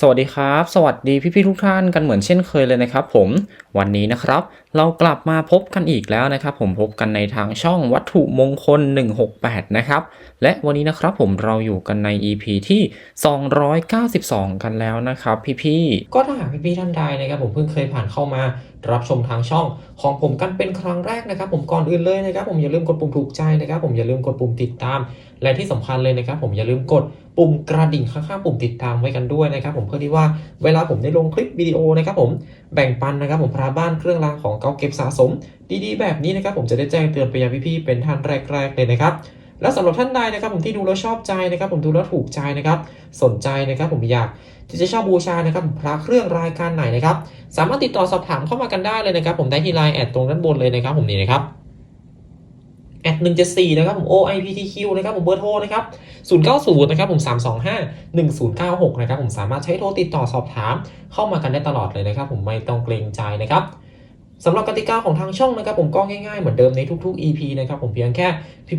สวัสดีครับ สวัสดีพี่ๆทุกท่านกันเหมือนเช่นเคยเลยนะครับผมวันนี้นะครับ เรากลับมาพบกันอีกแล้วนะครับผมพบกันในทางช่องวัตถุมงคล 168 นะครับ และวันนี้นะครับผมเราอยู่กันใน EP ที่ 292 กันแล้วนะครับ พี่ๆก็ถ้าหากพี่ๆท่านใดนะครับผมเพิ่งเคยผ่านเข้ามา รับชมทางช่องของผมกันเป็นครั้งแรกนะครับ ผมก่อนอื่นเลยนะครับ ผมอย่าลืมกดปุ่มถูกใจนะครับ ผมอย่าลืมกดปุ่มติดตาม และที่สำคัญเลยนะครับ ผมอย่าลืมกดปุ่มกระดิ่งข้างๆปุ่มติดตามไว้กันด้วยนะครับ ผมเพื่อที่ว่าเวลาผมได้ลงคลิปวิดีโอนะครับผมแบ่งปันนะครับ ผมพาบ้านเครื่องรางของเก่าเก็บสะสม ดีๆ แบบนี้นะครับ ผมจะได้แจ้งเตือนไปยังพี่ๆเป็นท่านแรกๆเลยนะครับและสำหรับท่านใดนะครับผมที่ดูแล้วชอบใจนะครับ ผมดูแล้วถูกใจนะครับ สนใจนะครับ ผมอยาก ที่จะชอบบูชานะครับพระเครื่องรายการไหนนะครับสามารถติดต่อสอบถามเข้ามากันได้เลยนะครับ ผมได้ที่ไลน์แอดตรงด้านบนเลยนะครับ ผมนี่นะครับแอดหนึ่งเจ็ดสี่นะครับผม OIPTQ นะครับผมเบอร์โทรนะครับศูนย์เก้าศูนย์นะครับผมสามสองห้าหนึ่งศูนย์เก้าหกนะครับผมสามารถใช้โทรติดต่อสอบถามเข้ามากันได้ตลอดเลยนะครับ ผมไม่ต้องเกรงใจนะครับ สำหรับกติกาของทางช่องนะครับผมก็ง่ายๆเหมือนเดิมในทุก ๆ EP นะครับผมเพียงแค่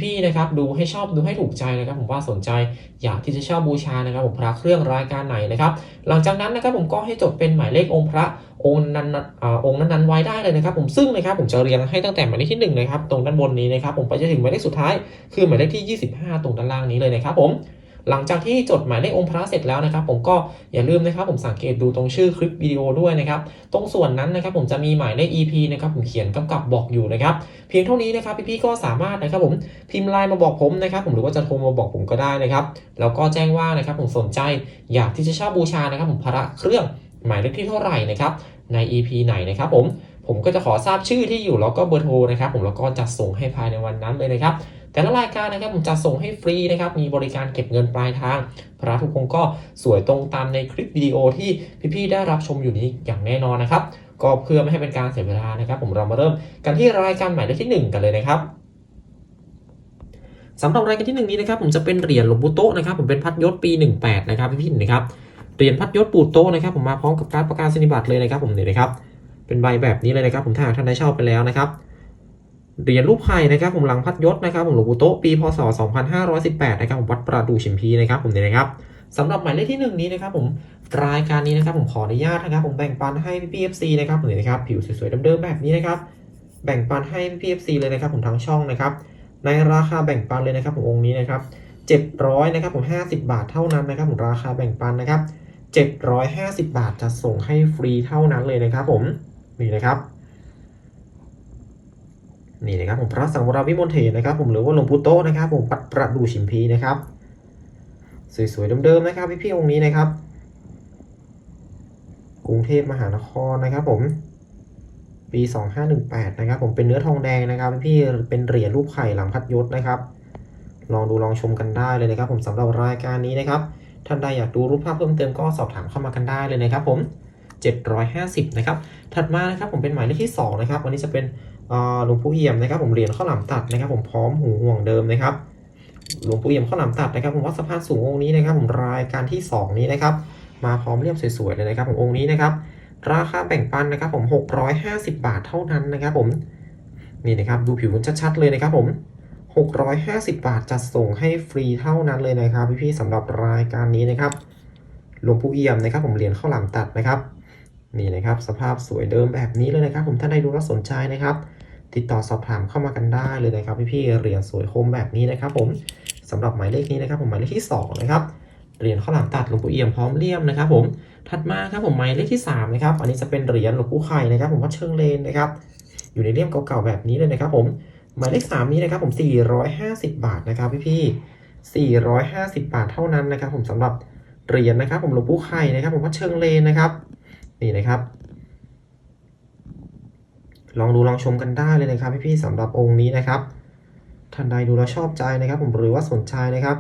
พี่ๆนะครับดูให้ชอบดูให้ถูกใจนะครับผมว่าสนใจอยากที่จะเช่าบูชานะครับผมพระเครื่องรายการไหนนะครับหลังจากนั้นนะครับผมก็ให้จดเป็นหมายเลของค์พระองค์นั้นองค์นั้นๆไว้ได้เลยนะครับผมซึ่งนะครับผมจะเรียงให้ตั้งแต่หมายเลขที่หนึ่งนะครับตรงด้านบนนี้นะครับผมไปจนถึงหมายเลขสุดท้ายคือหมายเลขที่ 25 ตรงด้านล่างนี้เลยนะครับผม หลังจากที่จดหมายเลของค์พระเสร็จแล้วนะครับ ผมก็อย่าลืมนะครับผมสังเกตดูตรงชื่อคลิปวิดีโอด้วยนะครับ ตรงส่วนนั้นนะครับ ผมจะมีหมายเลข EP นะครับผมเขียนกำกับบอกอยู่นะครับเพียงเท่านี้นะครับพี่ๆก็สามารถนะครับผมพิมพ์ไลน์มาบอกผมนะครับ ผมหรือว่าจะโทรมาบอกผมก็ได้นะครับแล้วก็แจ้งว่านะครับผมสนใจอยากที่จะเช่าบูชานะครับ ผมพระเครื่องหมายเลขที่เท่าไหร่นะครับใน EP ไหนนะครับผมผมก็จะขอทราบชื่อที่อยู่แล้วก็เบอร์โทรนะครับ ผมแล้วก็จัดส่งให้ภายในวันนั้นเลยนะครับ แต่ละรายการนะครับผมจัดส่งให้ฟรีนะครับ มีบริการเก็บเงินปลายทาง พระทุกองก็สวยตรงตามในคลิปวิดีโอที่พี่ๆได้รับชมอยู่นี้อย่างแน่นอนนะครับ ก็เพื่อไม่ให้เป็นการเสียเวลานะครับ ผมเรามาเริ่มกันที่รายการใหมายเลขที่ 1 กันเลยนะครับสำหรับรายการที่หนึ่งนี้นะครับ ผมจะเป็นเหรียญหลวงปู่โตนะครับ ผมเป็นพัดยศปี 18 นะครับพี่ๆนะครับเหรียญพัดยศปู่โตนะครับ ผมมาพร้อมกับการประกาศนียบัตรเลยนะครับ ผมเนี่ยนะครับเป็นใบแบบนี้เลยนะครับ ผมถ้าหากท่านได้เช่าไปแล้วนะครับ เหรียญรูปไข่นะครับผมหลังพัดยศนะครับผมหลวงปู่โตปีพศ 2518นะครับผมวัดประดู่ฉิมพีนะครับผมเนี่ยนะครับสำหรับหมายเลขที่หนึ่งนี้นะครับผมรายการนี้นะครับผมขออนุญาตนะครับผมแบ่งปันให้พี่เอฟซีนะครับผมเนี่ยนะครับผิวสวยๆเดิมๆแบบนี้นะครับแบ่งปันให้พี่เอฟซีเลยนะครับผมทั้งช่องนะครับในราคาแบ่งปันเลยนะครับผมองค์นี้นะครับ700นะครับผม50 บาทเท่านั้นนะครับผมราคาแบ่งปันนะครับ750 บาทจะส่งให้ฟรีเท่านั้นเลยนะครับผมนี่นะครับ นี่นะครับผมพระสังวรวิมลเทนนะครับ ผมหรือว่าหลวงปู่โตนะครับ ผมปัดประดู่ฉิมพีนะครับสวยๆเดิมๆนะครับพี่ๆองค์นี้นะครับ กรุงเทพมหานครนะครับ ผม ปี 2518นะครับ ผมเป็นเนื้อทองแดงนะครับ พี่ๆเป็นเหรียญรูปไข่หลังพัดยศนะครับ ลองดูลองชมกันได้เลยนะครับ ผมสำหรับรายการนี้นะครับท่านใดอยากดูรูปภาพเพิ่มเติมก็สอบถามเข้ามากันได้เลยนะครับ ผม 750นะครับถัดมานะครับผมเป็นหมายเลขที่2นะครับวันนี้จะเป็น หลวงปู่เอี่ยมนะครับผมเหรียญข้าวหลามตัดนะครับผมพร้อมหูห่วงเดิมนะครับหลวงปู่เอี่ยมข้าวหลามตัดนะครับผมวัดสะพานสูงองค์นี้นะครับผมรายการที่ 2 นี้นะครับมาพร้อมเลี่ยมสวยๆเลยนะครับผมองค์นี้นะครับราคาแบ่งปันนะครับผม 650 บาทเท่านั้นนะครับผมนี่นะครับดูผิวกันชัดๆเลยนะครับผม 650 บาทจัดส่งให้ฟรีเท่านั้นเลยนะครับพี่ๆสำหรับรายการนี้นะครับหลวงปู่เอี่ยมนะครับผมเหรียญข้าวหลามตัดนะครับนี่นะครับสภาพสวยเดิมแบบนี้เลยนะครับ ผมท่านใดดูแล้วสนใจนะครับ ติดต่อสอบถามเข้ามากันได้เลยนะครับพี่ๆเหรียญสวยคมแบบนี้นะครับ ผมสำหรับหมายเลขนี้นะครับ ผมหมายเลขที่2นะครับเหรียญข้าวหลามตัดหลวงปู่เอี่ยมพร้อมเลี่ยมนะครับ ผมถัดมาครับผมหมายเลขที่3นะครับอันนี้จะเป็นเหรียญหลวงปู่ไข่นะครับ ผมวัดเชิงเลนนะครับ อยู่ในเลี่ยมเก่าๆแบบนี้เลยนะครับ ผมหมายเลข3นี้นะครับ ผม 450 บาทนะครับพี่ๆ450 บาทเท่านั้นนะครับ ผมสำหรับเหรียญนะครับ ผมหลวงปู่ไข่นะครับ ผมวัดเชิงเลนนะครับ นี่นะครับ ลองดูลองชมกันได้เลยนะครับพี่ๆสำหรับองค์นี้นะครับท่านใดดูแล้วชอบใจนะครับ ผมหรือว่าสนใจนะครับ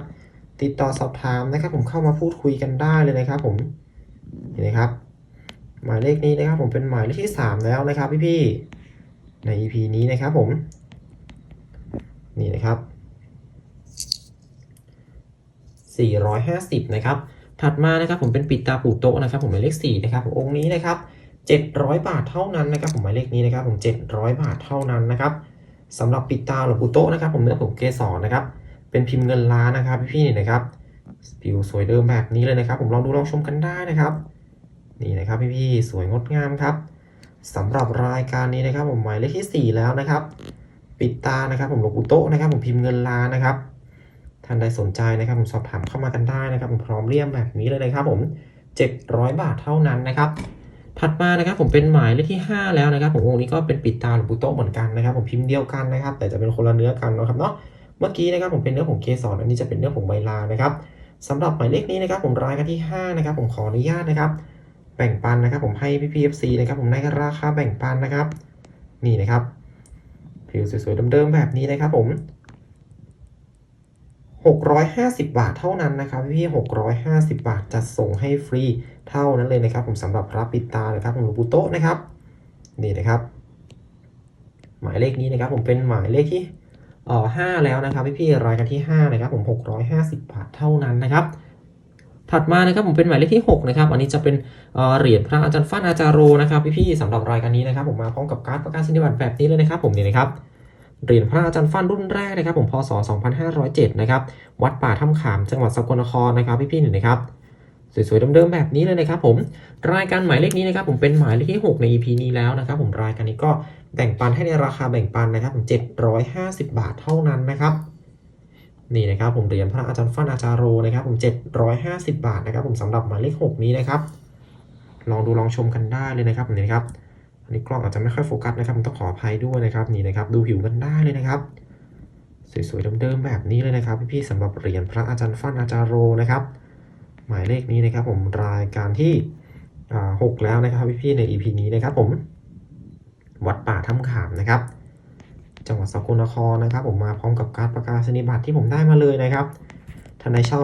ติดต่อสอบถามนะครับ ผมเข้ามาพูดคุยกันได้เลยนะครับ ผมนี่นะครับ หมายเลขนี้นะครับ ผมเป็นหมายเลขที่ 3 แล้วนะครับ พี่ๆใน EP นี้นะครับ ผม นี่นะครับ450นะครับถัดมานะครับผมเป็นปิดตาปูโตะนะครับ ผมหมายเลข4นะครับองค์นี้นะครับ 700 บาทเท่านั้นนะครับผมหมายเลขนี้นะครับผม700 บาทเท่านั้นนะครับสำหรับปิดตาหลวงปู่โตะนะครับ ผมเนื้อผมเกสรนะครับ เป็นพิมพ์เงินล้านนะครับพี่ๆนี่นะครับผิวสวยเดิมแบบนี้เลยนะครับ ผมลองดูลองชมกันได้นะครับ นี่นะครับพี่ๆสวยงดงามครับสำหรับรายการนี้นะครับ ผมหมายเลขที่ 4 แล้วนะครับ ปิดตานะครับ ผมหลวงปู่โตะนะครับ ผมพิมพ์เงินล้านนะครับท่านใดสนใจนะครับ ผมสอบถามเข้ามากันได้นะครับ ผมพร้อมเลี่ยมแบบนี้เลยนะครับ ผม 700 บาทเท่านั้นนะครับ ถัดมานะครับผมเป็นหมายเลขที่ 5 แล้วนะครับผมองค์นี้ก็เป็นปิดตาหลวงปู่โตเหมือนกันนะครับ ผมพิมพ์เดียวกันนะครับ แต่จะเป็นคนละเนื้อกันนะครับเนาะเมื่อกี้นะครับผมเป็นเนื้อผงเกสรอันนี้จะเป็นเนื้อผงใบลานะครับสำหรับหมายเลขนี้นะครับ ผมรายกันที่ 5 นะครับ ผมขออนุญาตนะครับ แบ่งปันนะครับ ผมให้พี่พีเอฟซีนะครับ ผมในราคาแบ่งปันนะครับ นี่นะครับ ผิวสวยๆเดิมๆแบบนี้นะครับ ผม 650 บาทเท่านั้นนะครับพี่ๆ650 บาทจะส่งให้ฟรี เท่านั้นเลยนะครับ ผมสำหรับพระปิดตานะครับของหลวงปู่โต๊ะนะครับนี่นะครับ หมายเลขนี้นะครับ ผมเป็นหมายเลขที่เอ่อ5แล้วนะครับพี่ๆรายกันที่5นะครับผม650บาทเท่านั้นนะครับถัดมานะครับผมเป็นหมายเลขที่ 6 นะครับ อันนี้จะเป็นเหรียญพระอาจารย์ฟั่นอาจารโรนะครับพี่ๆสำหรับรายการนี้นะครับ ผมมาพร้อมกับการประกาศนียบัตรแบบนี้เลยนะครับ ผมนี่นะครับเหรียญพระอาจารย์ฟั่นรุ่นแรกนะครับ ผมพศ 2507 นะครับ วัดป่าถ้ำขามจังหวัดสกลนครนะครับพี่ๆนึ่นะครับ สวยๆเดิมๆแบบนี้เลยนะครับผมรายการหมายเลขนี้นะครับผมเป็นหมายเลขที่ 6 ใน EP นี้แล้วนะครับผมรายการนี้ก็แบ่งปันให้ในราคาแบ่งปันนะครับผม750 บาทเท่านั้นนะครับนี่นะครับผมเหรียญพระอาจารย์ฟันอาจารโรนะครับผม 750 บาทนะครับผมสำหรับหมายเลข 6 นี้นะครับ ลองดูลองชมกันได้เลยนะครับนี่นะครับอันนี้กล้องอาจจะไม่ค่อยโฟกัสนะครับผมต้องขออภัยด้วยนะครับนี่นะครับ ดูผิวกันได้เลยนะครับ สวยๆเดิมๆแบบนี้เลยนะครับ พี่ๆสำหรับเหรียญพระอาจารย์ฟันอาจารโรนะครับ หมายเลขนี้นะครับผมรายการที่อ่าหกแล้วนะครับพี่ๆใน EP นี้นะครับผม วัดป่าถ้ำขามนะครับ จังหวัดสกลนครนะครับ ผมมาพร้อมกับการประกาศนียบัตรที่ผมได้มาเลยนะครับท่านใดเช่า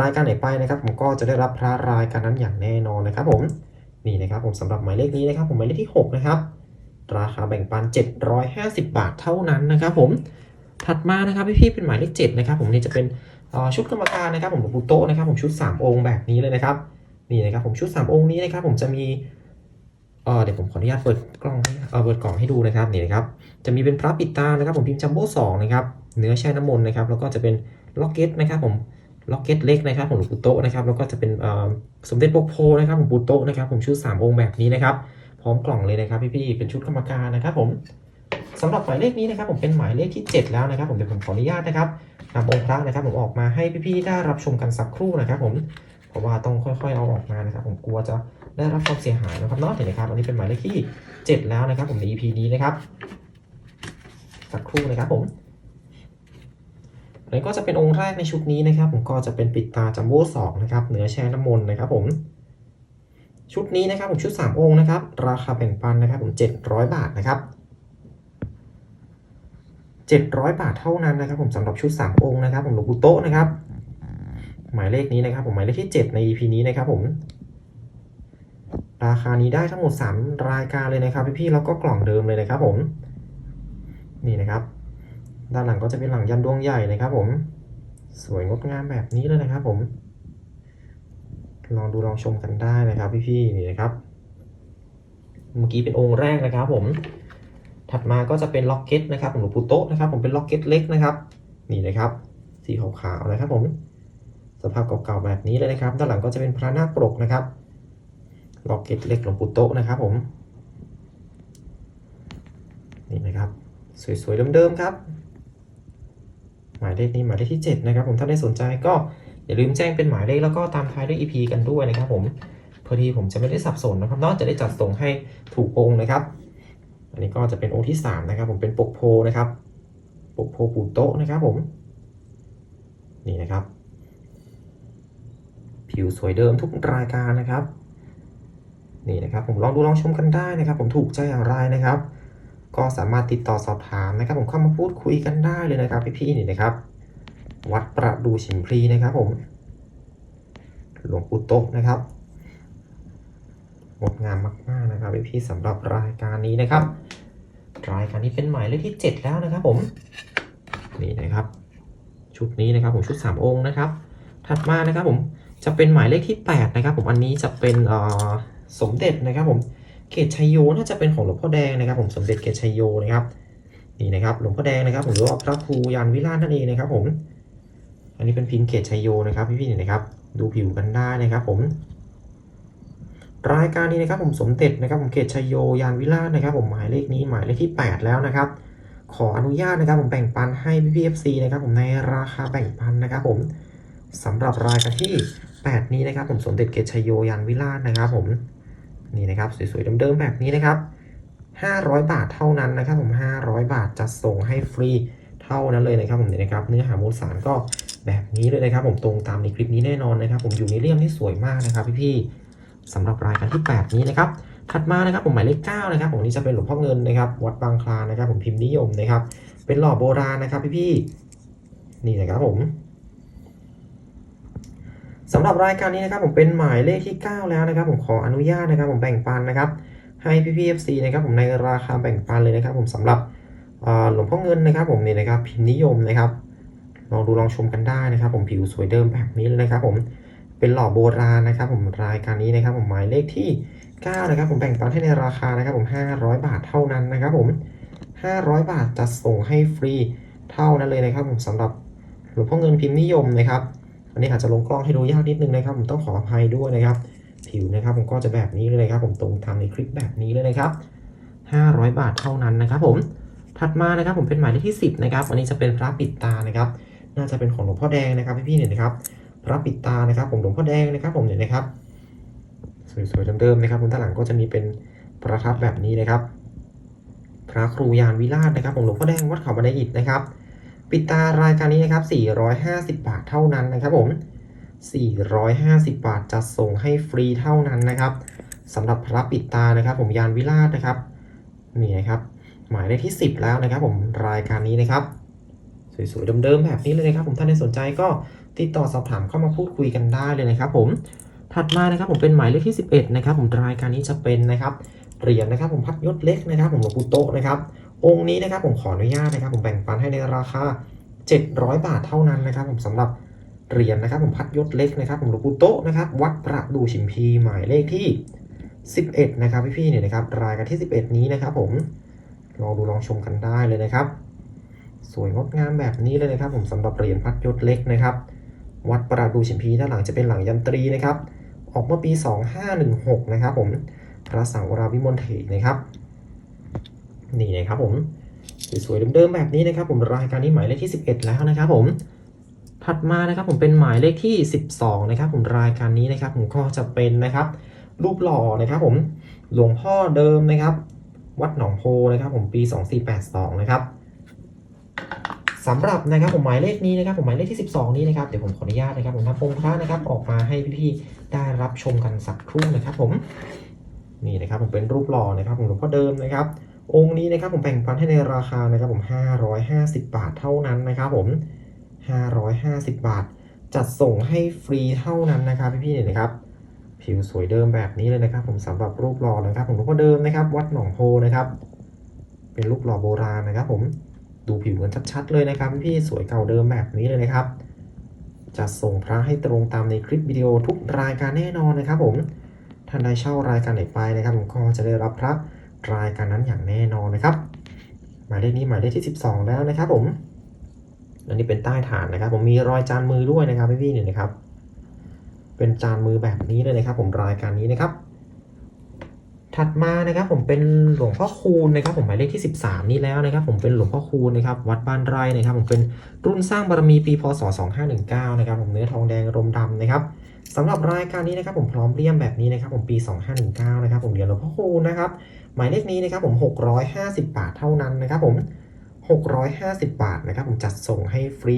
รายการไหนไปนะครับ ผมก็จะได้รับพระรายการนั้นอย่างแน่นอนนะครับ ผมนี่นะครับ ผมสำหรับหมายเลขนี้นะครับ ผมหมายเลขที่หกนะครับราคาแบ่งปัน 750 บาทเท่านั้นนะครับ ผมถัดมานะครับพี่ๆเป็นหมายเลข7นะครับ ผมนี่จะเป็น ชุดกรรมการนะครับผมหลวงปู่โตนะครับผมชุด 3 องค์แบบนี้เลยนะครับนี่นะครับผมชุด 3 องค์นี้นะครับผมจะมีเดี๋ยวผมขออนุญาตเปิดกล้องให้เปิดกล่องให้ดูนะครับนี่นะครับจะมีเป็นพระปิดตานะครับผมพิมพ์จัมโบ้สองนะครับเนื้อแช่น้ำมนต์นะครับแล้วก็จะเป็นล็อกเก็ตนะครับผมล็อกเก็ตเล็กนะครับของหลวงปู่โตนะครับแล้วก็จะเป็นสมเด็จปกโพนะครับของปู่โตนะครับผมชุด 3 องค์แบบนี้นะครับพร้อมกล่องเลยนะครับพี่ๆเป็นชุดกรรมการนะครับผม สำหรับหมายเลขนี้นะครับผมเป็นหมายเลขที่ 7 แล้วนะครับ ผมเดี๋ยวผมขออนุญาตนะครับนำองค์พระนะครับ ผมออกมาให้พี่ๆได้รับชมกันสักครู่นะครับ ผมเพราะว่าต้องค่อยๆเอาออกมานะครับ ผมกลัวจะได้รับความเสียหายนะครับเนาะเห็นไหมครับอันนี้เป็นหมายเลขที่ 7 แล้วนะครับ ผมใน EP นี้นะครับสักครู่นะครับผมอันนี้ก็จะเป็นองค์แรกในชุดนี้นะครับ ผมก็จะเป็นปิดตาจัมโบ้สองนะครับเหนือแช่น้ำมนต์นะครับผมชุดนี้นะครับผมชุด 3 องค์นะครับ ราคาแบ่งปันนะครับผม700 บาทนะครับ 700 บาทเท่านั้นนะครับ ผมสำหรับชุด 3 องค์นะครับ ผมหลวงปู่โต๊ะนะครับ หมายเลขนี้นะครับ ผมหมายเลขที่ 7 ใน EP นี้นะครับผม ราคานี้ได้ทั้งหมด 3 รายการเลยนะครับ พี่ๆแล้วก็กล่องเดิมเลยนะครับผม นี่นะครับ ด้านหลังก็จะเป็นหลังยันดวงใหญ่นะครับ ผม สวยงดงามแบบนี้เลยนะครับ ผม ลองดูลองชมกันได้นะครับ พี่ๆนี่นะครับ เมื่อกี้เป็นองค์แรกนะครับ ผม ถัดมาก็จะเป็นล็อกเก็ตนะครับของหลวงปู่โต๊ะนะครับ ผมเป็นล็อกเก็ตเล็กนะครับ นี่นะครับ สีขาวๆนะครับผม สภาพเก่าๆแบบนี้เลยนะครับ ด้านหลังก็จะเป็นพระนาคปรกนะครับ ล็อกเก็ตเล็กหลวงปู่โต๊ะนะครับผม นี่นะครับ สวยๆเดิมๆครับ หมายเลขนี้หมายเลขที่ 7 นะครับ ผม ถ้าได้สนใจก็อย่าลืมแจ้งเป็นหมายเลขแล้วก็ตามท้ายด้วย EP กันด้วยนะครับ ผมพอที่ผมจะไม่ได้สับสนนะครับนอกจะได้จัดส่งให้ถูกองค์นะครับ อันนี้ก็จะเป็นองค์ที่ 3 นะครับ ผมเป็นปกโพนะครับปกโพปูโตะนะครับผม นี่นะครับ ผิวสวยเดิมทุกรายการนะครับ นี่นะครับผมลองดูลองชมกันได้นะครับ ผมถูกใจอย่างไรนะครับ ก็สามารถติดต่อสอบถามนะครับ ผมเข้ามาพูดคุยกันได้เลยนะครับ พี่ๆนี่นะครับ วัดประดูฉิมพลีนะครับ ผม หลวงปู่โตะนะครับ งดงามมากๆนะครับพี่ๆสำหรับรายการนี้นะครับ รายการนี้เป็นหมายเลขที่ 7 แล้วนะครับผมนี่นะครับ ชุดนี้นะครับผมชุด 3 องค์นะครับ ถัดมานะครับผมจะเป็นหมายเลขที่ 8 นะครับ ผมอันนี้จะเป็นสมเด็จนะครับ ผมเกตชัยโยน่าจะเป็นของหลวงพ่อแดงนะครับ ผมสมเด็จเกตชัยโยนะครับนี่นะครับหลวงพ่อแดงนะครับผมหรือว่าพระครูยานวิราชนั่นเองนะครับ ผม อันนี้เป็นพิมพ์เกตชัยโยนะครับ พี่ๆนี่นะครับ ดูผิวกันได้นะครับ ผม รายการนี้นะครับผมสมเด็จนะครับผมเกตชัยโยยานวิลาศนะครับผมหมายเลขนี้หมายเลขที่ 8 แล้วนะครับ ขออนุญาตนะครับผมแบ่งปันให้พี่พีเอฟซีนะครับผมในราคาแบ่งปันนะครับผมสำหรับรายการที่ 8 นี้นะครับผมสมเด็จเกตชัยโยยานวิลาศนะครับผมนี่นะครับสวยๆเดิมๆแบบนี้นะครับ 500 บาทเท่านั้นนะครับผม 500 บาทจะส่งให้ฟรีเท่านั้นเลยนะครับผมนี่นะครับเนื้อหามวลสารก็แบบนี้เลยนะครับ ผมตรงตามในคลิปนี้แน่นอนนะครับ ผมอยู่ในเลี่ยมที่สวยมากนะครับพี่ๆ สำหรับรายการที่ 8 นี้นะครับ ถัดมานะครับผมหมายเลข9นะครับผมนี่จะเป็นหลวงพ่อเงินนะครับ วัดบางคลานนะครับ ผมพิมพ์นิยมนะครับ เป็นหล่อโบราณนะครับพี่ๆนี่นะครับผมสำหรับรายการนี้นะครับผมเป็นหมายเลขที่ 9 แล้วนะครับ ผมขออนุญาตนะครับ ผมแบ่งปันนะครับ ให้พี่พีเอฟซีนะครับ ผมในราคาแบ่งปันเลยนะครับ ผมสำหรับหลวงพ่อเงินนะครับ ผมนี่นะครับพิมพ์นิยมนะครับ ลองดูลองชมกันได้นะครับ ผมผิวสวยเดิมแบบนี้เลยนะครับ ผม เป็นหล่อโบราณนะครับ ผมรายการนี้นะครับ ผมหมายเลขที่ 9 นะครับ ผมแบ่งปันให้ในราคานะครับ ผม 500 บาทเท่านั้นนะครับ ผม 500 บาทจะส่งให้ฟรีเท่านั้นเลยนะครับ ผมสำหรับหลวงพ่อเงินพิมพ์นิยมนะครับอันนี้อาจจะลงกล้องให้ดูยากนิดนึงนะครับ ผมต้องขออภัยด้วยนะครับ ผิวนะครับ ผมก็จะแบบนี้เลยนะครับ ผมตรงตาในคลิปแบบนี้เลยนะครับ 500 บาทเท่านั้นนะครับ ผมถัดมานะครับ ผมเป็นหมายเลขที่ 10 นะครับ อันนี้จะเป็นพระปิดตานะครับ น่าจะเป็นของหลวงพ่อแดงนะครับพี่ๆเนี่ยนะครับ ระปิดตานะครับ ผมหลวงพ่อแดงนะครับ ผมเนี่ยนะครับ สวยๆเดิมๆนะครับผมด้านหลังก็จะมีเป็นประทับแบบนี้นะครับ พระครูยานวิราชนะครับ ผมหลวงพ่อแดงวัดเขาบันไดอิฐนะครับ ปิดตารายการนี้นะครับ 450 บาทเท่านั้นนะครับ ผม 450 บาทจะส่งให้ฟรีเท่านั้นนะครับสำหรับพระปิดตานะครับ ผมยานวิราชนะครับนี่นะครับหมายเลขที่ 10 แล้วนะครับ ผมรายการนี้นะครับสวยๆเดิมๆแบบนี้เลยนะครับ ผมท่านใดสนใจก็ ติดต่อสอบถามเข้ามาพูดคุยกันได้เลยนะครับผมถัดมานะครับผมเป็นหมายเลขที่ 11นะครับผมรายการนี้จะเป็นนะครับเหรียญนะครับผมพัดยศเล็กนะครับผมหลวงปู่โตนะครับองค์นี้นะครับผมขออนุญาตนะครับ ผมแบ่งปันให้ในราคา 700 บาทเท่านั้นนะครับ ผมสำหรับเหรียญนะครับ ผมพัดยศเล็กนะครับผมหลวงปู่โตนะครับวัดประดูชิมพีหมายเลขที่ 11 นะครับพี่ๆเนี่ยนะครับรายการที่ 11 นี้นะครับ ผมลองดูลองชมกันได้เลยนะครับ สวยงดงามแบบนี้เลยนะครับ ผมสำหรับเหรียญพัดยศเล็กนะครับ วัดประดูชิมพีด้านหลังจะเป็นหลังยันตรีนะครับ ออกเมื่อปี 2516 นะครับผม พระสังวราวิมลเถรนะครับ นี่นะครับผมสวยๆเดิมๆแบบนี้นะครับ ผมรายการนี้หมายเลขที่ 11 แล้วนะครับผมถัดมานะครับผมเป็นหมายเลขที่ 12 นะครับ ผมรายการนี้นะครับ ผมก็จะเป็นนะครับ รูปหล่อนะครับผมหลวงพ่อเดิมนะครับ วัดหนองโพนะครับ ผมปี 2482 นะครับ สำหรับนะครับผมหมายเลขนี้นะครับผมหมายเลขที่ 12 นี้นะครับเดี๋ยวผมขออนุญาตนะครับผมทำองค์พระนะครับออกมาให้พี่ๆได้รับชมกันสักครู่นะครับผมนี่นะครับผมเป็นรูปหล่อนะครับผมหลวงพ่อเดิมนะครับ องค์นี้นะครับผมแบ่งปันให้ในราคานะครับผม550 บาทเท่านั้นนะครับผม 550 บาท จัดส่งให้ฟรีเท่านั้นนะครับพี่ๆเนี่ยนะครับ ผิวสวยเดิมแบบนี้เลยนะครับ ผมสำหรับรูปหล่อนะครับผมหลวงพ่อเดิมนะครับ วัดหนองโพนะครับ เป็นรูปหล่อโบราณนะครับผม ดูผิวกันชัดๆเลยนะครับพี่สวยเก่าเดิมแบบนี้เลยนะครับ จะส่งพระให้ตรงตามในคลิปวิดีโอทุกรายการแน่นอนนะครับผมท่านใดเช่ารายการไหนไปนะครับผมก็จะได้รับพระรายการนั้นอย่างแน่นอนนะครับ หมายเลขนี้หมายเลขที่ 12 แล้วนะครับผมอันนี้เป็นใต้ฐานนะครับ ผมมีรอยจานมือด้วยนะครับพี่ๆเนี่ยนะครับ เป็นจานมือแบบนี้เลยนะครับ ผมรายการนี้นะครับ ถัดมานะครับผมเป็นหลวงพ่อคูณนะครับผมหมายเลขที่ 13 นี้แล้วนะครับผมเป็นหลวงพ่อคูณนะครับวัดบ้านไร่นะครับผมเป็นรุ่นสร้างบารมีปีพศ 2519 นะครับผมเนื้อทองแดงรมดำนะครับสำหรับรายการนี้นะครับผมพร้อมเลี่ยมแบบนี้นะครับผมปี 2519 นะครับผมเหรียญหลวงพ่อคูณนะครับหมายเลขนี้นะครับผม 650 บาทเท่านั้นนะครับผม 650 บาทนะครับผมจัดส่งให้ฟรี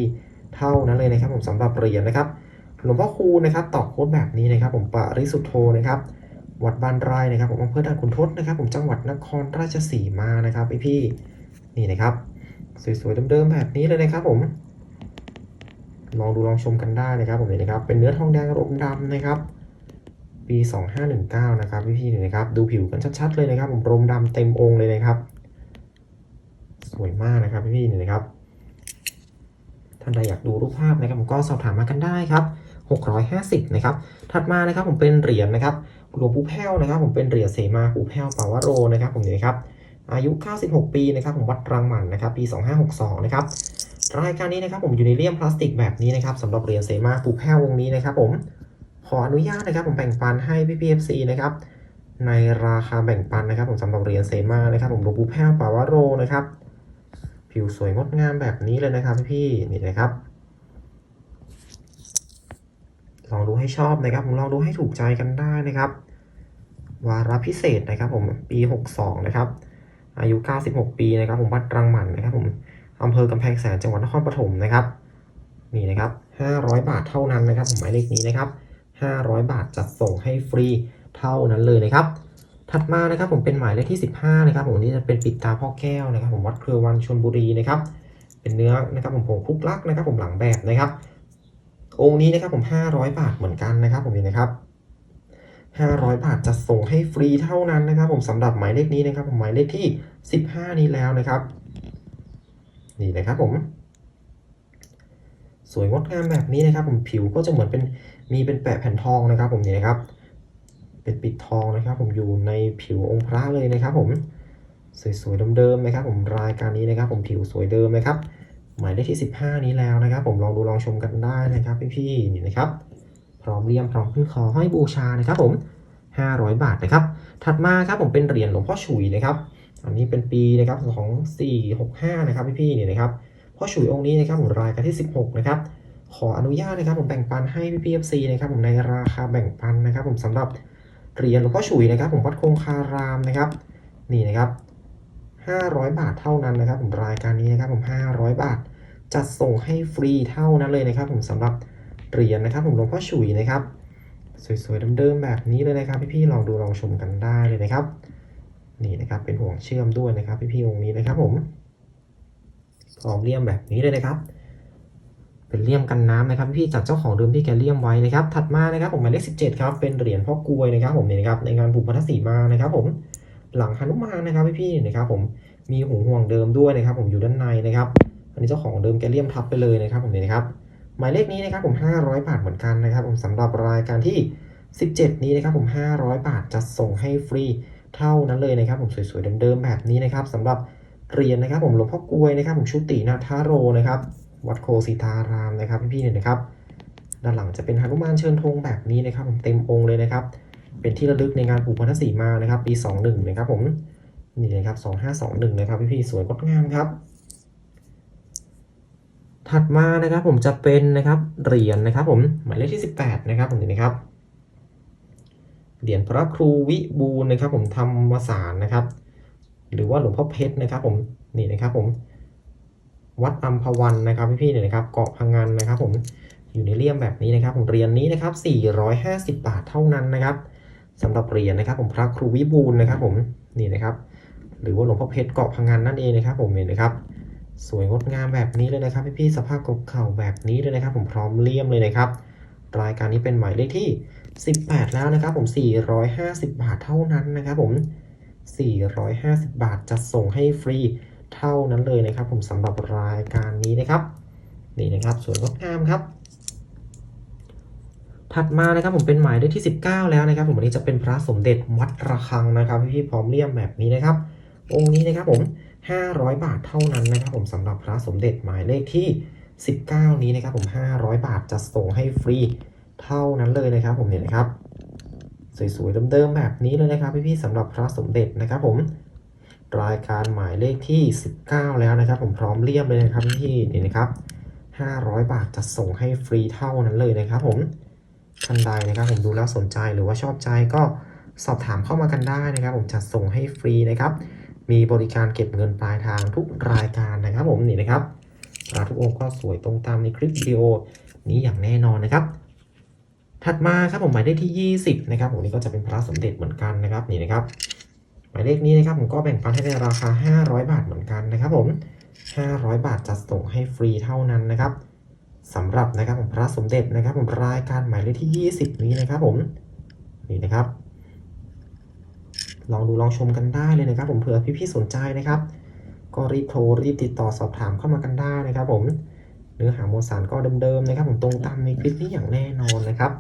เท่านั้นเลยนะครับผมสำหรับเหรียญนะครับหลวงพ่อคูณนะครับตอกโค้ดแบบนี้นะครับผมปริสุทธโธนะครับ วัดบ้านไร่นะครับผมอำเภอด่านขุนทดนะครับ ผมจังหวัดนครราชสีมานะครับพี่พี่นี่นะครับ สวยๆเดิมๆแบบนี้เลยนะครับผม ลองดูลองชมกันได้นะครับ ผมนี่นะครับ เป็นเนื้อทองแดงรมดำนะครับ ปี 2519 นะครับพี่ๆนี่นะครับ ดูผิวกันชัดๆเลยนะครับ ผมรมดำเต็มองค์เลยนะครับ สวยมากนะครับพี่ๆนี่นะครับท่านใดอยากดูรูปภาพนะครับผมก็สอบถามมากันได้ครับ 650 นะครับ ถัดมานะครับผมเป็นเหรียญนะครับ หลวงปู่แพ้วนะครับ ผมเป็นเหรียญเสมาปู่แพ้วปาวโรนะครับผมนี่นะครับอายุ 96 ปีนะครับผมวัดรังหมันนะครับปี 2562 นะครับรายการนี้นะครับผมอยู่ในเลี่ยมพลาสติกแบบนี้นะครับสำหรับเหรียญเซมาปู่แพ้ววงนี้นะครับผมขออนุญาตนะครับผมแบ่งปันให้พี่พีเอฟซีนะครับในราคาแบ่งปันนะครับ ผมสำหรับเหรียญเซมานะครับผมหลวงปู่แพ้วปาวโรนะครับผิวสวยงดงามแบบนี้เลยนะครับพี่ๆนี่นะครับ ลองดูให้ชอบนะครับ ผมลองดูให้ถูกใจกันได้นะครับ วาระพิเศษนะครับ ผมปี 62 นะครับ อายุ 96 ปีนะครับ ผมวัดรังหมันนะครับ ผมอำเภอกำแพงแสนจังหวัดนครปฐมนะครับนี่นะครับ 500 บาทเท่านั้นนะครับ ผมหมายเลขนี้นะครับ 500 บาทจัดส่งให้ฟรีเท่านั้นเลยนะครับ ถัดมานะครับ ผมเป็นหมายเลขที่ 15 นะครับ ผมนี่จะเป็นปิดตาพ่อแก้วนะครับ ผมวัดเครือวันชลบุรีนะครับ เป็นเนื้อนะครับ ผมผงคลุกลักนะครับ ผมหลังแบบนะครับ องค์นี้นะครับผม 500 บาทเหมือนกันนะครับผมนี่นะครับ500 บาทจะส่งให้ฟรีเท่านั้นนะครับ ผมสำหรับหมายเลขนี้นะครับ ผมหมายเลขที่ 15 นี้แล้วนะครับ นี่นะครับผม สวยงดงามแบบนี้นะครับ ผมผิวก็จะเหมือนเป็นมีเป็นแปะแผ่นทองนะครับ ผมนี่นะครับ เป็นปิดทองนะครับ ผมอยู่ในผิวองค์พระเลยนะครับ ผมสวยๆเดิมๆนะครับ ผมรายการนี้นะครับ ผมผิวสวยเดิมนะครับ หมายเลขที่ 15 นี้แล้วนะครับ ผมลองดูลองชมกันได้นะครับพี่ๆนี่นะครับ พร้อมเลี่ยมพร้อมขึ้นคอห้อยบูชานะครับผม 500 บาทนะครับ ถัดมาครับผมเป็นเหรียญหลวงพ่อฉุยนะครับ อันนี้เป็นปีนะครับของ 465 นะครับพี่ๆนี่นะครับพ่อฉุยองค์นี้นะครับผมรายการที่ 16 นะครับ ขออนุญาตนะครับผมแบ่งปันให้พี่พีเอฟซีนะครับผมในราคาแบ่งปันนะครับ ผมสำหรับเหรียญหลวงพ่อฉุยนะครับ ผมวัดคงคารามนะครับ นี่นะครับ500 บาทเท่านั้นนะครับ ผมรายการนี้นะครับผม 500 บาท จัดส่งให้ฟรีเท่านั้นเลยนะครับ ผมสำหรับเหรียญนะครับ ผมหลวงพ่อฉุยนะครับ สวยๆเดิมๆแบบนี้เลยนะครับ พี่ๆลองดูลองชมกันได้เลยนะครับ นี่นะครับเป็นห่วงเชื่อมด้วยนะครับ พี่ๆองค์นี้นะครับ ผมพร้อมเลี่ยมแบบนี้เลยนะครับ เป็นเลี่ยมกันน้ำนะครับ พี่ๆจากเจ้าของเดิมที่แกเลี่ยมไว้นะครับ ถัดมานะครับผมหมายเลข17ครับเป็นเหรียญพ่อกลวยนะครับ ผมนี่นะครับในงานบุพพัทสีมานะครับ ผมหลังหนุมานนะครับพี่ๆนะครับ ผมมีหูห่วงเดิมด้วยนะครับ ผมอยู่ด้านในนะครับ นนี้เจ้าของเดิมแกเลี่ยมทับไปเลยนะครับผมนี่นะครับหมายเลขนี้นะครับผม500 บาทเหมือนกันนะครับผมสำหรับรายการที่ 17 นี้นะครับผม 500 บาทจะส่งให้ฟรีเท่านั้นเลยนะครับ ผมสวยๆเดิมๆแบบนี้นะครับสำหรับเรียญนะครับผมหลวงพ่อกลวยนะครับ ผมชุตินาทาโรนะครับวัดโคสิตารามนะครับพี่ๆเนี่ยนะครับ ด้านหลังจะเป็นหนุมานเชิญธงแบบนี้นะครับ ผมเต็มองค์เลยนะครับ เป็นที่ระลึกในงานผูกพันธสีมานะครับ ปี 21 นะครับผมนี่นะครับ 2521 นะครับพี่ๆสวยงดงามครับ ถัดมานะครับผมจะเป็นนะครับเหรียญนะครับผมหมายเลขที่ 18 นะครับผมนี่นะครับเหรียญพระครูวิบูลย์นะครับ ผมธรรมสารนะครับ หรือว่าหลวงพ่อเพชรนะครับ ผมนี่นะครับผมวัดอัมพวันนะครับพี่ๆเนี่ยนะครับเกาะพังงานนะครับ ผมอยู่ในเลี่ยมแบบนี้นะครับ ผมเหรียญนี้นะครับ 450 บาทเท่านั้นนะครับสำหรับเหรียญนะครับ ผมพระครูวิบูลย์นะครับ ผมนี่นะครับ หรือว่าหลวงพ่อเพชรเกาะพังงานนั่นเองนะครับ ผมเห็นนะครับ สวยงดงามแบบนี้เลยนะครับพี่ๆสภาพเก่าๆแบบนี้เลยนะครับ ผมพร้อมเลี่ยมเลยนะครับ รายการนี้เป็นหมายเลขที่ 18 แล้วนะครับ ผม 450 บาทเท่านั้นนะครับ ผม 450 บาทจะส่งให้ฟรีเท่านั้นเลยนะครับ ผมสำหรับรายการนี้นะครับนี่นะครับสวยงดงามครับถัดมานะครับผมเป็นหมายเลขที่ 19 แล้วนะครับ ผมวันนี้จะเป็นพระสมเด็จวัดระฆังนะครับ พี่ๆพร้อมเลี่ยมแบบนี้นะครับ องค์นี้นะครับผม 500 บาทเท่านั้นนะครับผมสำหรับพระสมเด็จหมายเลขที่ 19 นี้นะครับผม 500 บาทจะส่งให้ฟรีเท่านั้นเลยนะครับ ผมเนี่ยนะครับ สวยๆเดิมๆแบบนี้เลยนะครับพี่ๆสำหรับพระสมเด็จนะครับผมรายการหมายเลขที่ 19 แล้วนะครับ ผมพร้อมเรียบเลยนะครับพี่ๆนี่นะครับ 500 บาทจะส่งให้ฟรีเท่านั้นเลยนะครับผมท่านใดนะครับ ผมดูแล้วสนใจหรือว่าชอบใจก็สอบถามเข้ามากันได้นะครับ ผมจะส่งให้ฟรีนะครับ มีบริการเก็บเงินปลายทางทุกรายการนะครับผมนี่นะครับระทุกองค์ก็สวยตรงตามในคลิปวิดีโอนี้อย่างแน่นอนนะครับ ถัดมาครับผมหมายเลขที่ 20 นะครับผมนี่ก็จะเป็นพระสมเด็จเหมือนกันนะครับนี่นะครับ หมายเลขนี้นะครับผมก็แบ่งปันให้ในราคา 500 บาทเหมือนกันนะครับ ผม 500 บาทจะส่งให้ฟรีเท่านั้นนะครับสำหรับนะครับผมพระสมเด็จนะครับ ผมรายการหมายเลขที่ 20 นี้นะครับ ผมนี่นะครับ ลองดูลองชมกันได้เลยนะครับ ผมเผื่อพี่ๆสนใจนะครับ ก็รีบโทรรีบติดต่อสอบถามเข้ามากันได้นะครับ ผมเนื้อหามวลสารก็เดิมๆนะครับ ผมตรงตามในคลิปนี้อย่างแน่นอนนะครับ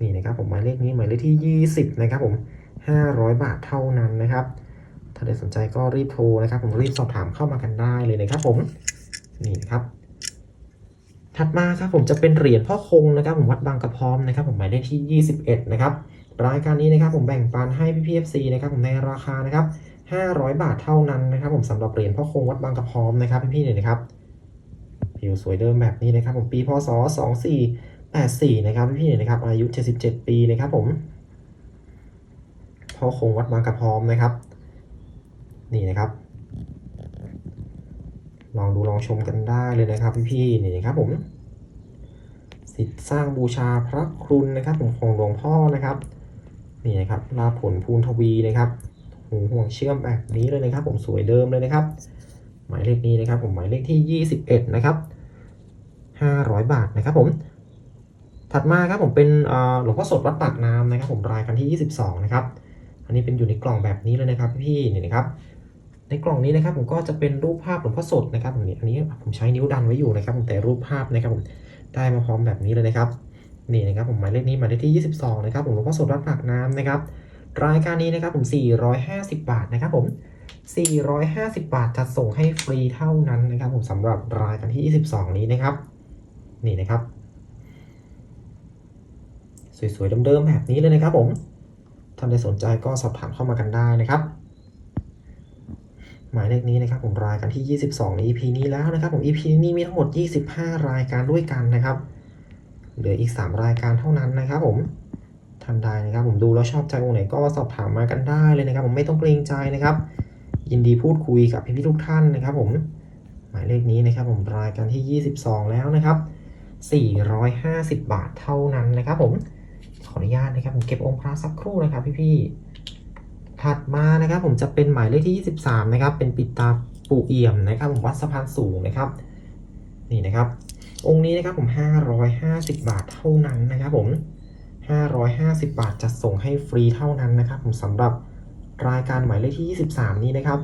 นี่นะครับ ผมหมายเลขนี้หมายเลขที่ 20 นะครับ ผม 500 บาทเท่านั้นนะครับ ถ้าใดสนใจก็รีบโทรนะครับ ผมรีบสอบถามเข้ามากันได้เลยนะครับ ผมนี่นะครับถัดมาครับผมจะเป็นเหรียญพ่อคงนะครับ ผมวัดบางกระพร้อมนะครับ ผมหมายเลขที่ 21 นะครับ รายการนี้นะครับผมแบ่งปันให้พี่พีเอฟซีนะครับผมในราคานะครับ500 บาทเท่านั้นนะครับ ผมสำหรับเหรียญพ่อคงวัดบางกระพร้อมนะครับพี่ๆเนี่ยนะครับผิวสวยเดิมแบบนี้นะครับผมปีพศ 2484 นะครับพี่ๆเนี่ยนะครับอายุ 77 ปีนะครับผมพ่อคงวัดบางกระพร้อมนะครับ นี่นะครับ ลองดูลองชมกันได้เลยนะครับพี่ๆนี่นะครับผมสิทธิ์สร้างบูชาพระครุณนะครับผมของหลวงพ่อนะครับ นี่นะครับลาผลภูนทวีนะครับหูห่วงเชื่อมแบบนี้เลยนะครับ ผมสวยเดิมเลยนะครับ หมายเลขนี้นะครับ ผมหมายเลขที่ 21 นะครับ 500 บาทนะครับ ผมถัดมาครับผมเป็นหลวงพ่อสดวัดปากน้ำนะครับ ผมรายกันที่ 22 นะครับ อันนี้เป็นอยู่ในกล่องแบบนี้เลยนะครับพี่ๆนี่นะครับ ในกล่องนี้นะครับ ผมก็จะเป็นรูปภาพหลวงพ่อสดนะครับผมนี่อันนี้ผมใช้นิ้วดันไว้อยู่นะครับ ผมแต่รูปภาพนะครับ ผมได้มาพร้อมแบบนี้เลยนะครับ นี่นะครับผมหมายเลขนี้หมายเลขที่ 22 นะครับผมหลวงพ่อสดวัดปากน้ำนะครับรายการนี้นะครับผม 450 บาทนะครับผม 450 บาทจะส่งให้ฟรีเท่านั้นนะครับ ผมสำหรับรายการที่ 22 นี้นะครับ นี่นะครับ สวยๆเดิมๆแบบนี้เลยนะครับ ผมท่านใดสนใจก็สอบถามเข้ามากันได้นะครับ หมายเลขนี้นะครับ ผมรายการที่ 22 ใน EP นี้แล้วนะครับ ผม EP นี้มีทั้งหมด 25 รายการด้วยกันนะครับ เหลืออีก 3 รายการเท่านั้นนะครับผมท่านใดนะครับผมดูแล้วชอบใจองค์ไหนก็สอบถามมากันได้เลยนะครับ ผมไม่ต้องเกรงใจนะครับ ยินดีพูดคุยกับพี่ๆทุกท่านนะครับ ผมหมายเลขนี้นะครับ ผมรายการที่ 22 แล้วนะครับ 450 บาทเท่านั้นนะครับ ผมขออนุญาตนะครับ ผมเก็บองค์พระสักครู่นะครับ พี่ๆถัดมานะครับ ผมจะเป็นหมายเลขที่ 23 นะครับ เป็นปิดตาปูเอี่ยมนะครับ ผมวัดสะพานสูงนะครับ นี่นะครับ องค์นี้นะครับผม 550 บาทเท่านั้นนะครับผม 550 บาทจะส่งให้ฟรีเท่านั้นนะครับ ผมสำหรับรายการหมายเลขที่ 23 นี้นะครับ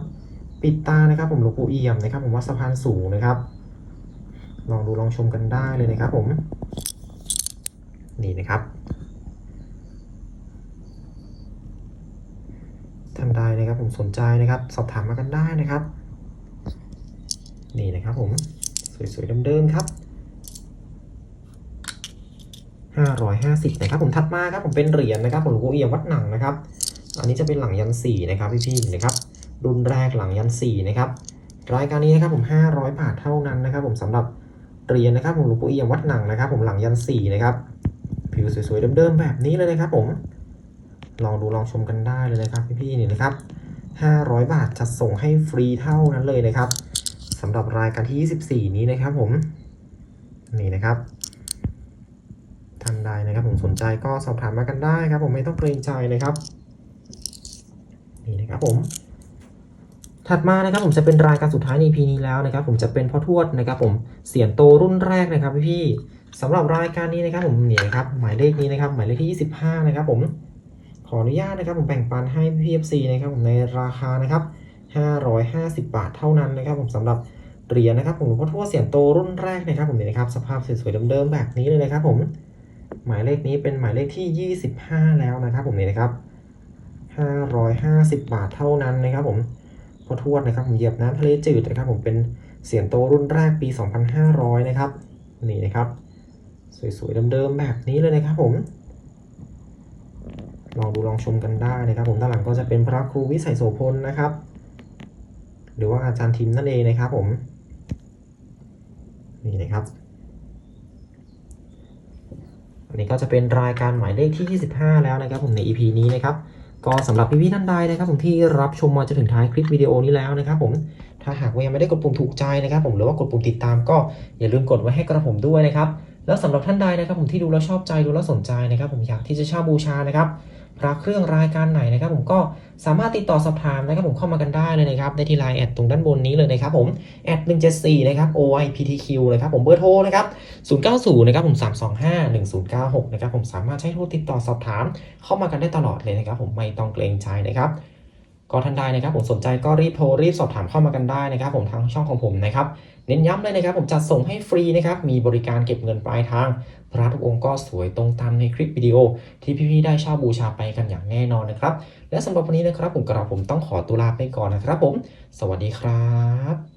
ปิดตานะครับ ผมหลวงปู่เอี่ยมนะครับ ผมวัดสะพานสูงนะครับ ลองดูลองชมกันได้เลยนะครับ ผม นี่นะครับท่านใดนะครับ ผมสนใจนะครับ สอบถามมากันได้นะครับ นี่นะครับผมสวยๆเดิมๆครับ 550นะครับผมถัดมาครับผมเป็นเหรียญนะครับผมหลวงปู่เอี่ยมวัดหนังนะครับ อันนี้จะเป็นหลังยันสี่นะครับพี่ๆนะครับรุ่นแรกหลังยันสี่นะครับรายการนี้นะครับผม500บาทเท่านั้นนะครับ ผมสำหรับเหรียญนะครับผมหลวงปู่เอี่ยมวัดหนังนะครับ ผมหลังยันสี่นะครับผิวสวยๆเดิมๆแบบนี้เลยนะครับ ผมลองดูลองชมกันได้เลยนะครับ พี่ๆนี่นะครับ500 บาทจะส่งให้ฟรีเท่านั้นเลยนะครับสำหรับรายการที่ 24 นี้นะครับผม นี่นะครับ ท่านใดนะครับ ผมสนใจก็สอบถามมากันได้ครับ ผมไม่ต้องเกรงใจนะครับนี่นะครับผมถัดมานะครับผมจะเป็นรายการสุดท้ายใน EP นี้แล้วนะครับ ผมจะเป็นพ่อทวดนะครับผมเสียนโตรุ่นแรกนะครับพี่สำหรับรายการนี้นะครับผมนี่นะครับหมายเลขนี้นะครับ หมายเลขที่ 25 นะครับผมขออนุญาตนะครับผมแบ่งปันให้ PFC นะครับผมในราคานะครับ 550 บาทเท่านั้นนะครับ ผมสำหรับเหรียญนะครับผมพ่อทวดเสียนโตรุ่นแรกนะครับ ผมนี่นะครับสภาพสวยๆเดิมๆแบบนี้เลยนะครับผม หมายเลขนี้เป็นหมายเลขที่ 25 แล้วนะครับ ผมนี่นะครับ 550 บาทเท่านั้นนะครับ ผมพอทวดนะครับผมเหยียบน้ำทะเลจืดนะครับ ผมเป็นเสียนโตรุ่นแรกปี 2500 นะครับ นี่นะครับ สวยๆเดิมๆแบบนี้เลยนะครับ ผมลองดูลองชมกันได้นะครับ ผมด้านหลังก็จะเป็นพระครูวิสัยโสพลนะครับ หรือว่าอาจารย์ทิมนั่นเองนะครับ ผมนี่นะครับ อันนี้ก็จะเป็นรายการหมายเลขที่ 25 แล้วนะครับผมใน EP นี้นะครับก็สำหรับพี่ๆท่านใดนะครับผมที่รับชมมาจนถึงท้ายคลิปวิดีโอนี้แล้วนะครับผมถ้าหากว่ายังไม่ได้กดปุ่มถูกใจนะครับ ผมหรือว่ากดปุ่มติดตามก็อย่าลืมกดไว้ให้กระผมด้วยนะครับแล้วสำหรับท่านใดนะครับผมที่ดูแล้วชอบใจดูแล้วสนใจนะครับ ผมอยากที่จะเช่าบูชานะครับ พระเครื่องรายการไหนนะครับ ผมก็สามารถติดต่อสอบถามนะครับผมเข้ามากันได้เลยนะครับในที่ไลน์แอดตรงด้านบนนี้เลยนะครับผมแอด174นะครับ OIPTQ นะครับผมเบอร์โทรนะครับ090นะครับผม325 1096นะครับผมสามารถใช้โทรติดต่อสอบถามเข้ามากันได้ตลอดเลยนะครับ ผมไม่ต้องเกรงใจนะครับก็ท่านใดนะครับผมสนใจก็รีบโทรรีบสอบถามเข้ามากันได้นะครับ ผมทางช่องของผมนะครับเน้นย้ำเลยนะครับ ผมจัดส่งให้ฟรีนะครับมีบริการเก็บเงินปลายทาง พระทุกองค์ก็สวยตรงตามในคลิปวิดีโอ ที่พี่ๆได้เช่าบูชาไปกันอย่างแน่นอนนะครับ และสำหรับวันนี้นะครับผมกระผมต้องขอตัวลาไปก่อนนะครับผม สวัสดีครับ